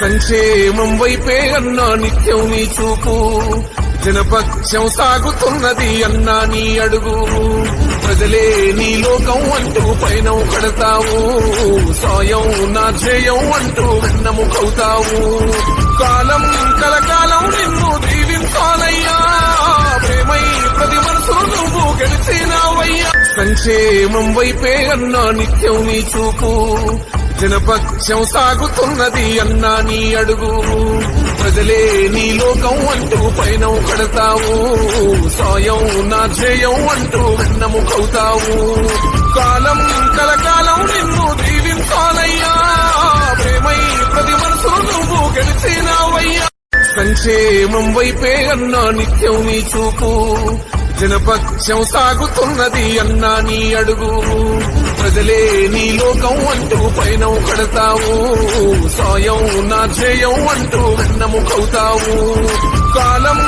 సంక్షేమం వైపే అన్నా నిత్యం నీ చూపు. జనపక్షం సాగుతున్నది అన్నా నీ అడుగు. ప్రజలే నీ లోకం అంటూ పైన కడతావు. సాయం నా ధ్యేయం అంటూ వెన్నముకవుతావు కాలం కలకాలం నిన్ను దీవించాలయ్యా. ప్రేమై ప్రతి మనసు నువ్వు గెలిచినావయ్యా. సంక్షేమం వైపే అన్నా నిత్యం నీ చూపు. జనపక్షం సాగుతున్నది అన్నా నీ అడుగు. ప్రజలే నీ లోకం అంటూ పైన కడతావు. సాయం నా ధ్యేయం అంటూ వెన్నముకవుతావు కాలం కలకాలం నిన్ను దీవించాలయ్యా. ప్రేమై ప్రతి మనసు నువ్వు గెలిచినావయ్యా. సంక్షేమం వైపే అన్నా నిత్యం నీ చూపు. జనపక్షం సాగుతున్నది అన్నా నీ అడుగు. ప్రజలే నీ లోకం అంటూ పైన కడతావు. సాయం నా ధ్యేయం అంటూ వెన్నము కవుతావు కాలం